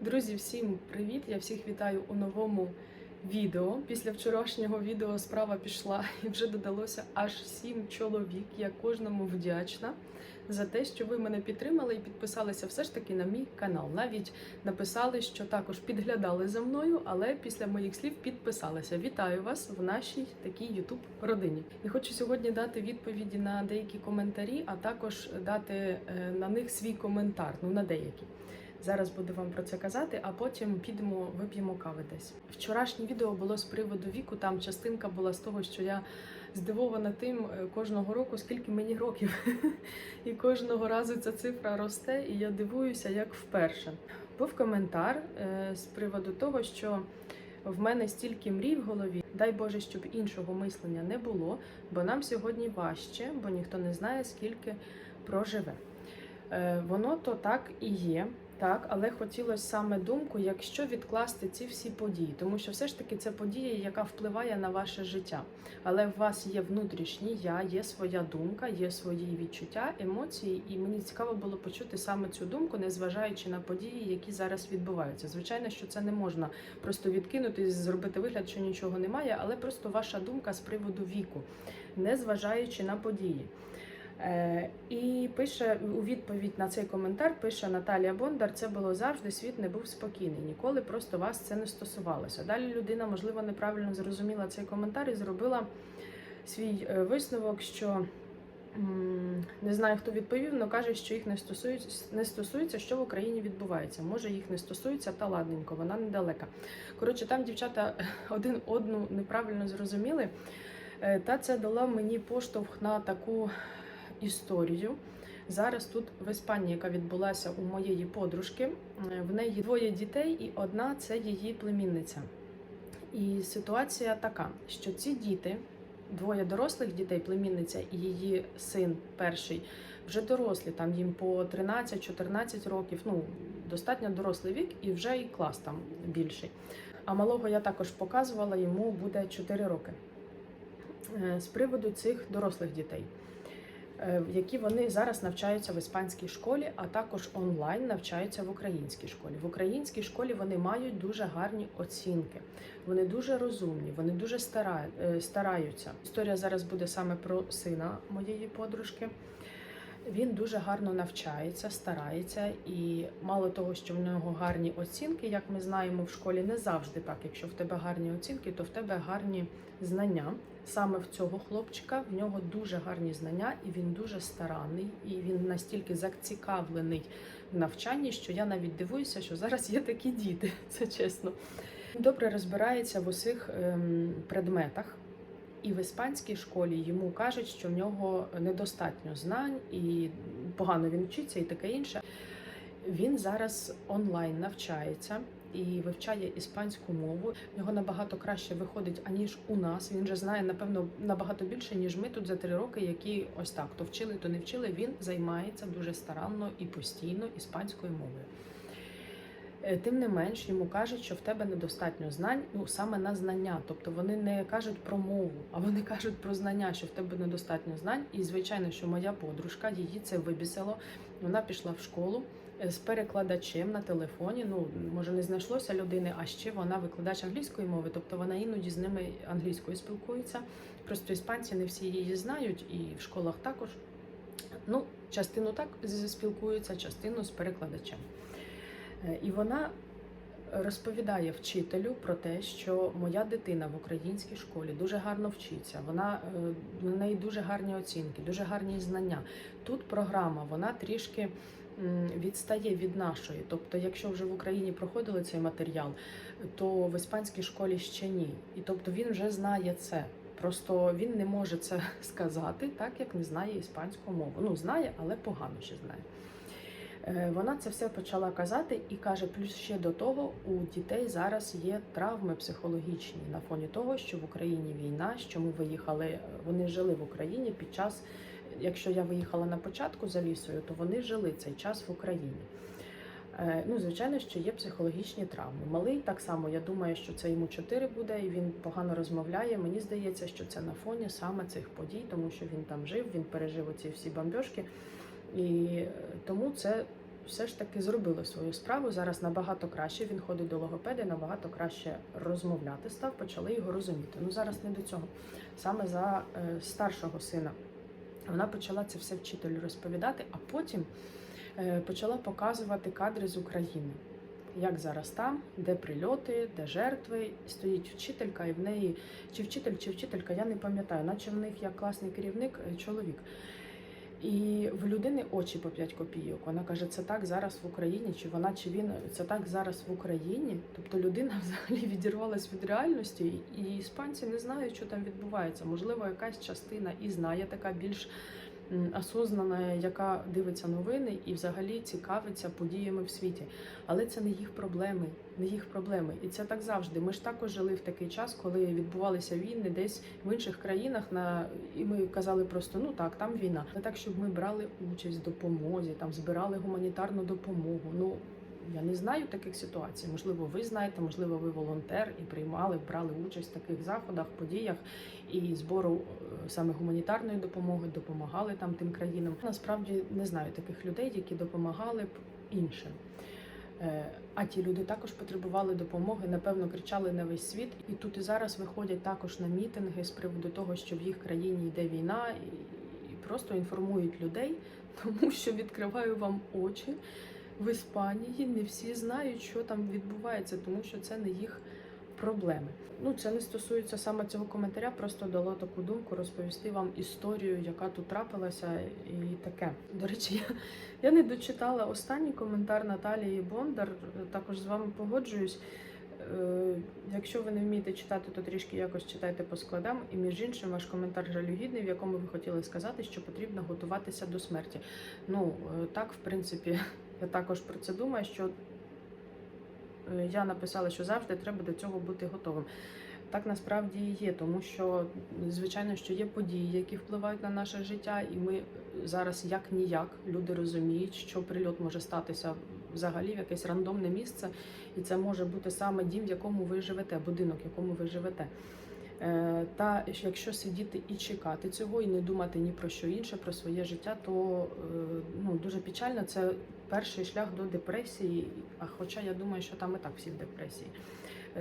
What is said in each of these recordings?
Друзі, всім привіт! Я всіх вітаю у новому відео. Після вчорашнього відео справа пішла і вже додалося аж сім чоловік. Я кожному вдячна за те, що ви мене підтримали і підписалися все ж таки на мій канал. Навіть написали, що також підглядали за мною, але після моїх слів підписалися. Вітаю вас в нашій такій ютуб родині. І хочу сьогодні дати відповіді на деякі коментарі, а також дати е, на них свій коментар. Ну на деякі. Зараз буду вам про це казати, а потім підемо вип'ємо кави десь. Вчорашнє відео було з приводу віку. Там частинка була з того, що я здивована тим е, кожного року, скільки мені років. І кожного разу ця цифра росте, і я дивуюся, як вперше. Був коментар е, з приводу того, що в мене стільки мрій в голові. Дай Боже, щоб іншого мислення не було, бо нам сьогодні важче, бо ніхто не знає, скільки проживе. Е, Воно то так і є. Так, але хотілося саме думку, якщо відкласти ці всі події, тому що все ж таки це подія, яка впливає на ваше життя. Але в вас є внутрішній я, є своя думка, є свої відчуття, емоції, і мені цікаво було почути саме цю думку, незважаючи на події, які зараз відбуваються. Звичайно, що це не можна просто відкинути і зробити вигляд, що нічого немає, але просто ваша думка з приводу віку, незважаючи на події. Е, І пише у відповідь на цей коментар, пише Наталія Бондар: це було завжди. Світ не був спокійний. Ніколи просто вас це не стосувалося. Далі людина, можливо, неправильно зрозуміла цей коментар і зробила свій е, висновок, що не знаю, хто відповів, але каже, що їх не стосується, не стосується, що в Україні відбувається. Може, їх не стосується, та ладненько, вона недалека. Коротше, там дівчата один одну неправильно зрозуміли. Е, Та це дало мені поштовх на таку історію. Зараз тут в Іспанії, яка відбулася у моєї подружки, е, в неї двоє дітей, і одна це її племінниця. І ситуація така, що ці діти, двоє дорослих дітей, племінниця і її син перший, вже дорослі, там їм по 13-14 років, ну достатньо дорослий вік, і вже і клас там більший. А малого я також показувала, йому буде 4 роки. Е, З приводу цих дорослих дітей які вони зараз навчаються в іспанській школі, а також онлайн навчаються в українській школі. В українській школі вони мають дуже гарні оцінки, вони дуже розумні, вони дуже е, стараються. Історія зараз буде саме про сина моєї подружки. Він дуже гарно навчається, старається, і мало того, що в нього гарні оцінки, як ми знаємо в школі, не завжди так. Якщо в тебе гарні оцінки, то в тебе гарні знання. Саме в цього хлопчика в нього дуже гарні знання, і він дуже старанний, і він настільки зацікавлений в навчанні, що я навіть дивуюся, що зараз є такі діти. Це чесно. Добре розбирається в усіх ем, предметах. І в іспанській школі йому кажуть, що в нього недостатньо знань і погано він вчиться, і таке інше. Він зараз онлайн навчається і вивчає іспанську мову. В нього набагато краще виходить, аніж у нас. Він же знає, напевно, набагато більше, ніж ми тут за три роки, які ось так то вчили, то не вчили. Він займається дуже старанно і постійно іспанською мовою. Е, Тим не менш, йому кажуть, що в тебе недостатньо знань, ну саме на знання. Тобто вони не кажуть про мову, а вони кажуть про знання, що в тебе недостатньо знань. І звичайно, що моя подружка її це вибісило. Вона пішла в школу е, з перекладачем на телефоні. Ну може не знайшлося людини, а ще вона викладач англійської мови, тобто вона іноді з ними англійською спілкується. Просто іспанці не всі її знають, і в школах також. Ну, частину так спілкуються, частину з перекладачем. Е, І вона розповідає вчителю про те, що моя дитина в українській школі дуже гарно вчиться. Вона е, в неї дуже гарні оцінки, дуже гарні знання. Тут програма вона трішки відстає від нашої. Тобто, якщо вже в Україні проходили цей матеріал, то в іспанській школі ще ні. І тобто він вже знає це. Просто він не може це сказати, так як не знає іспанську мову. Ну знає, але погано ще знає. Е, Вона це все почала казати і каже: плюс ще до того у дітей зараз є травми психологічні на фоні того, що в Україні війна, що ми виїхали, вони жили в Україні під час. Якщо я виїхала на початку за лісою, то вони жили цей час в Україні. Е, Ну, звичайно, що є психологічні травми. Малий так само, я думаю, що це йому 4 буде, і він погано розмовляє. Мені здається, що це на фоні саме цих подій, тому що він там жив, він пережив оці всі бомбьошки. І е, тому це все ж таки зробили свою справу. Зараз набагато краще. Він ходить до логопеда, набагато краще розмовляти став, почали його розуміти. Ну зараз не до цього. Саме за е, старшого сина. Вона почала це все вчителю розповідати, а потім е, почала показувати кадри з України. Як зараз там, де прильоти, де жертви, стоїть вчителька, і в неї чи вчитель, чи вчителька, я не пам'ятаю, наче в них як класний керівник е, чоловік. І в людини очі по 5 копійок. Вона каже, це так зараз в Україні, чи вона, чи він це так зараз в Україні. Тобто людина взагалі відірвалась від реальності, і іспанці не знають, що там відбувається. Можливо, якась частина і знає така більш осознана, яка дивиться новини і взагалі цікавиться подіями в світі. Але це не їх проблеми, не їх проблеми. І це так завжди. Ми ж також жили в такий час, коли відбувалися війни десь в інших країнах. На і ми казали просто ну так, там війна. Не так, щоб ми брали участь в допомозі, там збирали гуманітарну допомогу. Ну я не знаю таких ситуацій. Можливо, ви знаєте, можливо, ви волонтер і приймали, брали участь в таких заходах, подіях і збору е, саме гуманітарної допомоги, допомагали там тим країнам. Насправді не знаю таких людей, які допомагали б іншим. Е, А ті люди також потребували допомоги, напевно, кричали на весь світ. І тут і зараз виходять також на мітинги з приводу того, що в їх країні йде війна, і і просто інформують людей, тому що відкриваю вам очі в Іспанії. Не всі знають, що там відбувається, тому що це не їх проблеми. Ну, це не стосується саме цього коментаря, просто дало таку думку розповісти вам історію, яка тут трапилася, і таке. До речі, я, я не дочитала останній коментар Наталії Бондар. Також з вами погоджуюсь. Е, Якщо ви не вмієте читати, то трішки якось читайте по складам. І між іншим, ваш коментар жалюгідний, в якому ви хотіли сказати, що потрібно готуватися до смерті. Ну е, так, в принципі, я також про це думаю, що е, я написала, що завжди треба до цього бути готовим. Так насправді і є, тому що звичайно, що є події, які впливають на наше життя, і ми зараз як ніяк люди розуміють, що прильот може статися взагалі в якесь рандомне місце, і це може бути саме дім, в якому ви живете, будинок, в якому ви живете. Е, Та якщо сидіти і чекати цього, і не думати ні про що інше, про своє життя, то е, ну дуже печально. Це перший шлях до депресії. А хоча я думаю, що там і так всі в депресії.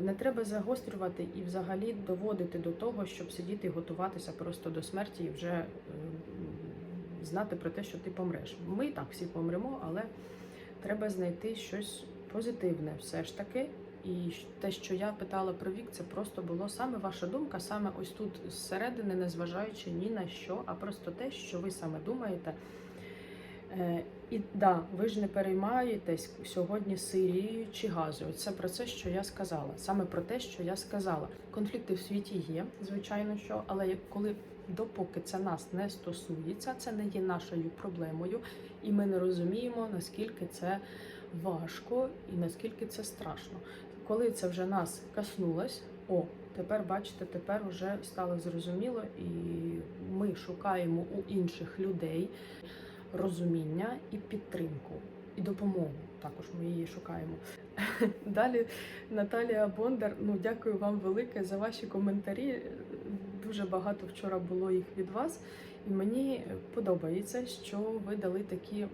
Не треба загострювати і взагалі доводити до того, щоб сидіти і готуватися просто до смерті і вже е, знати про те, що ти помреш. Ми так всі помремо, але треба знайти щось позитивне все ж таки. І те, що я питала про вік, це просто було саме ваша думка, саме ось тут зсередини, незважаючи ні на що, а просто те, що ви саме думаєте. Е, І да, ви ж не переймаєтесь сьогодні Сирією чи Газою. Це про це, що я сказала. Саме про те, що я сказала. Конфлікти в світі є, звичайно, що, але коли допоки це нас не стосується, це не є нашою проблемою, і ми не розуміємо, наскільки це важко і наскільки це страшно. Коли це вже нас коснулось, о, тепер бачите, тепер вже стало зрозуміло, і ми шукаємо у інших людей розуміння і підтримку, і допомогу. Також ми її шукаємо. Далі Наталія Бондар. Ну дякую вам велике за ваші коментарі. Дуже багато вчора було їх від вас, і мені подобається, що ви дали такі, е,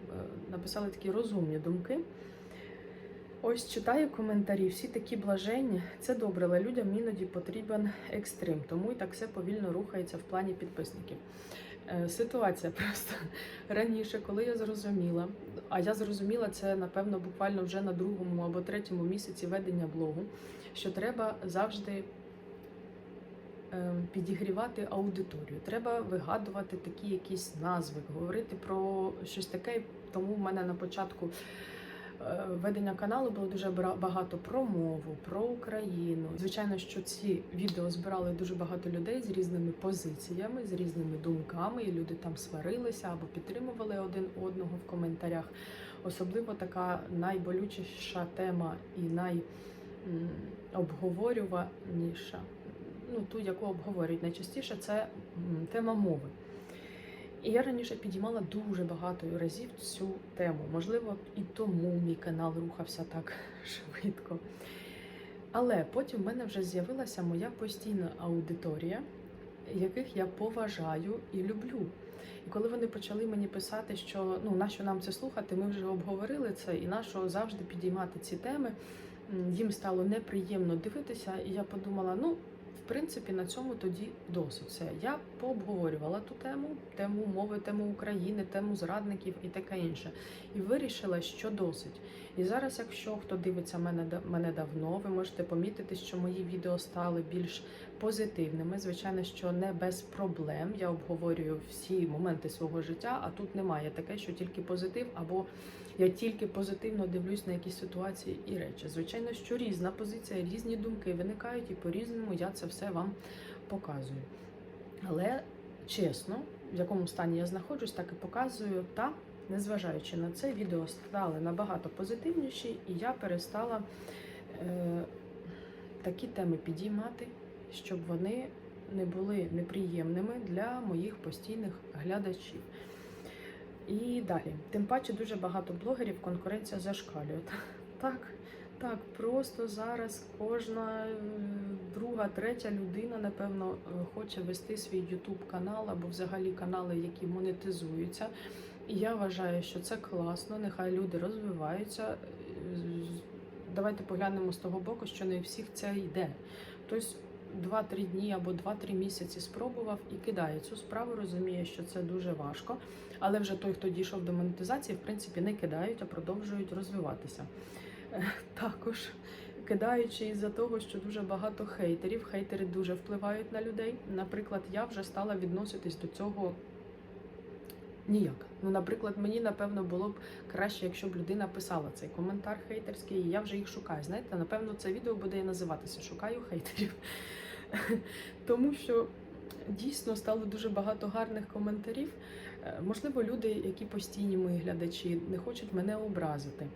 написали такі розумні думки. Ось читаю коментарі, всі такі блаженні. Це добре, але людям іноді потрібен екстрим, тому і так все повільно рухається в плані підписників. Е, Ситуація просто раніше, коли я зрозуміла, а я зрозуміла це напевно буквально вже на другому або третьому місяці ведення блогу, що треба завжди е, підігрівати аудиторію. Треба вигадувати такі якісь назви, говорити про щось таке. Тому в мене на початку ведення каналу було дуже багато про мову, про Україну. Звичайно, що ці відео збирали дуже багато людей з різними позиціями, з різними думками, і люди там сварилися або підтримували один одного в коментарях. Особливо така найболючіша тема і найобговорюваніша, ну ту, яку обговорюють найчастіше, це тема мови. І я раніше підіймала дуже багато разів цю тему. Можливо, і тому мій канал рухався так швидко. Але потім в мене вже з'явилася моя постійна аудиторія, яких я поважаю і люблю. І коли вони почали мені писати, що ну нащо нам це слухати, ми вже обговорили це, і нащо завжди підіймати ці теми, їм стало неприємно дивитися, і я подумала, ну. В принципі, на цьому тоді досить все. Я пообговорювала ту тему, тему мови, тему України, тему зрадників і таке інше. І вирішила, що досить. І зараз, якщо хто дивиться мене мене давно, ви можете помітити, що мої відео стали більш позитивними. Звичайно, що не без проблем. Я обговорюю всі моменти свого життя, а тут немає таке, що тільки позитив, або я тільки позитивно дивлюсь на якісь ситуації і речі. Звичайно, що різна позиція, різні думки виникають, і по-різному я це все вам показую. Але чесно, в якому стані я знаходжусь, так і показую. Та незважаючи на це, відео стали набагато позитивніші, і я перестала е, такі теми підіймати, щоб вони не були неприємними для моїх постійних глядачів. І далі, тим паче, дуже багато блогерів конкуренція зашкалює. Так, так, просто зараз кожна е, друга, третя людина, напевно, е, хоче вести свій YouTube канал або взагалі канали, які монетизуються. І я вважаю, що це класно, нехай люди розвиваються. Е, Давайте поглянемо з того боку, що не всіх це йде. Хтось 2-3 дні або 2-3 місяці спробував і кидає цю справу, розуміє, що це дуже важко. Але вже той, хто дійшов до монетизації, в принципі, не кидають, а продовжують розвиватися. Е, Також кидаючи із-за того, що дуже багато хейтерів, хейтери дуже впливають на людей. Наприклад, я вже стала відноситись до цього ніяк. Ну, наприклад, мені напевно було б краще, якщо б людина писала цей коментар хейтерський, і я вже їх шукаю. Знаєте, напевно, це відео буде і називатися Шукаю хейтерів. Тому що дійсно стало дуже багато гарних коментарів. Е, Можливо, люди, які постійні мої глядачі, не хочуть мене образити.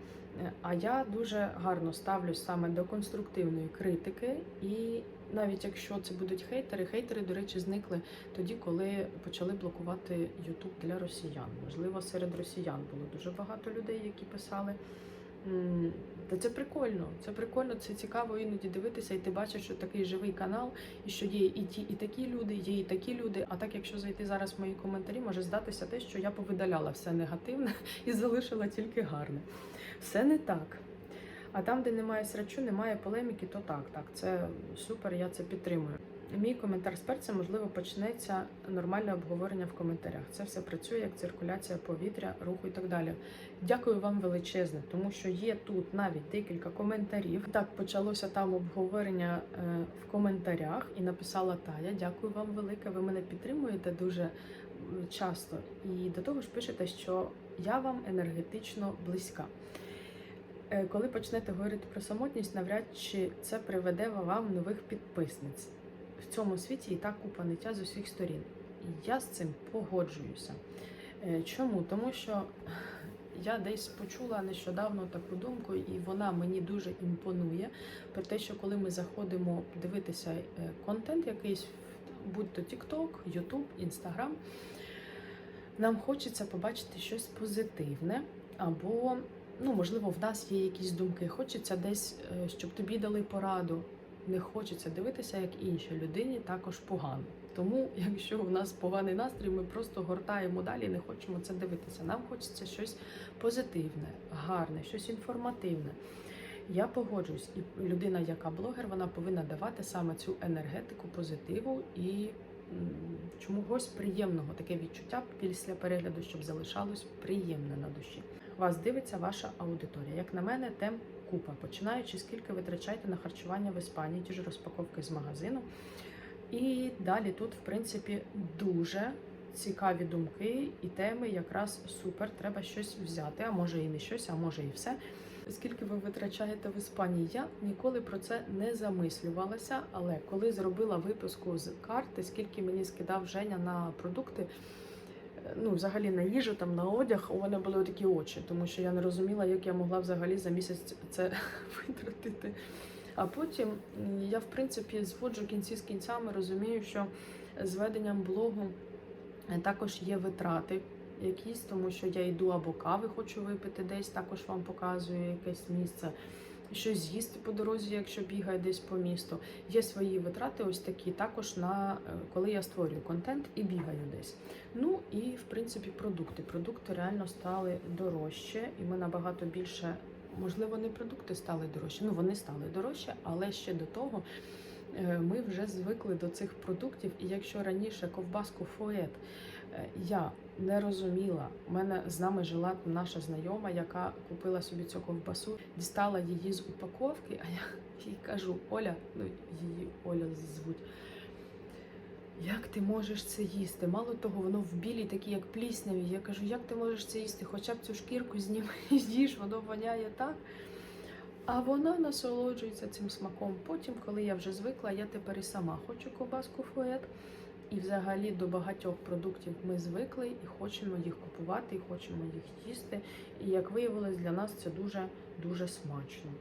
Е, А я дуже гарно ставлюсь саме до конструктивної критики, і навіть якщо це будуть хейтери, хейтери, до речі, зникли тоді, коли почали блокувати YouTube для росіян. Можливо, серед росіян було дуже багато людей, які писали. «М, Та це прикольно, це прикольно, це цікаво іноді дивитися, і ти бачиш, що такий живий канал, і що є і ті, і такі люди, є і такі люди. А так, якщо зайти зараз в мої коментарі, може здатися те, що я повидаляла все негативне і залишила тільки гарне. Все не так. А там, де немає срачу, немає полеміки, то так, так, це супер, я це підтримую. Мій коментар з перцем, можливо, почнеться нормальне обговорення в коментарях. Це все працює як циркуляція повітря, руху і так далі. Дякую вам величезне, тому що є тут навіть декілька коментарів. Так почалося там обговорення е, в коментарях і написала Тая. Дякую вам велике. Ви мене підтримуєте дуже часто. І до того ж пишете, що я вам енергетично близька. Е, Коли почнете говорити про самотність, навряд чи це приведе вам нових підписниць. В цьому світі і так купа ниття з усіх сторін. І я з цим погоджуюся. Е, Чому? Тому що я десь почула нещодавно таку думку, і вона мені дуже імпонує. Про те, що коли ми заходимо дивитися е, контент якийсь, будь то TikTok, YouTube, Instagram, нам хочеться побачити щось позитивне, або, ну, можливо, в нас є якісь думки. Хочеться десь, е, щоб тобі дали пораду. Не хочеться дивитися, як іншій людині також погано. Тому, якщо в нас поганий настрій, ми просто гортаємо далі, не хочемо це дивитися. Нам хочеться щось позитивне, гарне, щось інформативне. Я погоджуюсь, і людина, яка блогер, вона повинна давати саме цю енергетику позитиву і чомусь приємного таке відчуття після перегляду, щоб залишалось приємне на душі. Вас дивиться ваша аудиторія. Як на мене, тем купа. Починаючи, скільки витрачаєте на харчування в Іспанії, ті ж розпаковки з магазину. І далі тут, в принципі, дуже цікаві думки і теми якраз супер. Треба щось взяти, а може і не щось, а може і все. Скільки ви витрачаєте в Іспанії? Я ніколи про це не замислювалася, але коли зробила виписку з карти, скільки мені скидав Женя на продукти, ну взагалі на їжу, там на одяг, у мене були такі очі, тому що я не розуміла, як я могла взагалі за місяць це витратити. А потім я, в принципі, зводжу кінці з кінцями, розумію, що з веденням блогу е, також є витрати якісь, тому що я йду або кави хочу випити десь, також вам показую якесь місце. Щось з'їсти по дорозі, якщо бігаю десь по місту. Є свої витрати, ось такі, також на е, коли я створюю контент і бігаю десь. Ну і в принципі продукти. Продукти реально стали дорожче, і ми набагато більше, можливо, не продукти стали дорожче. Ну вони стали дорожче, але ще до того. е, Ми вже звикли до цих продуктів, і якщо раніше ковбаску фоет е, я не розуміла, у мене з нами жила наша знайома, яка купила собі цю ковбасу, дістала її з упаковки, а я їй кажу, Оля, ну її Оля звуть. Як ти можеш це їсти? Мало того, воно в білій, такі як плісняві. Я кажу, як ти можеш це їсти? Хоча б цю шкірку зніми і з'їж, воно воняє так. А вона насолоджується цим смаком. Потім, коли я вже звикла, я тепер і сама хочу ковбаску фует. І взагалі до багатьох продуктів ми звикли і хочемо їх купувати, і хочемо їх їсти. І як виявилось, для нас це дуже дуже смачно.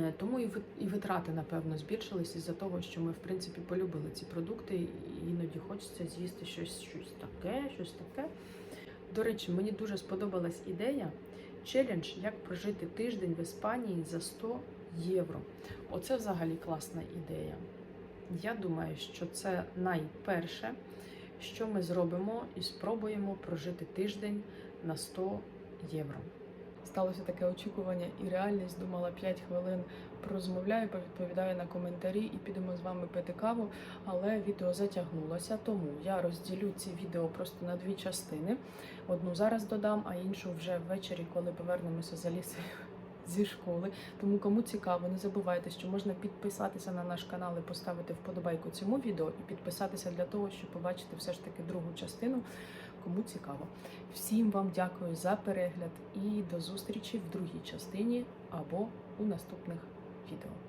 Е, Тому і витрати, напевно, збільшились із-за того, що ми, в принципі, полюбили ці продукти, і іноді хочеться з'їсти щось, щось таке, щось таке. До речі, мені дуже сподобалась ідея челендж, як прожити тиждень в Іспанії за 100 євро. Оце взагалі класна ідея. Я думаю, що це найперше, що ми зробимо і спробуємо прожити тиждень на 100 євро. Сталося таке очікування і реальність. Думала 5 хвилин порозмовляю, повідповідаю на коментарі і підемо з вами пити каву. Але відео затягнулося, тому я розділю ці відео просто на дві частини. Одну зараз додам, а іншу вже ввечері, коли повернемося за лісою зі школи. Тому кому цікаво, не забувайте, що можна підписатися на наш канал і поставити вподобайку цьому відео і підписатися для того, щоб побачити все ж таки другу частину. Кому цікаво. Всім вам дякую за перегляд і до зустрічі в другій частині або у наступних відео.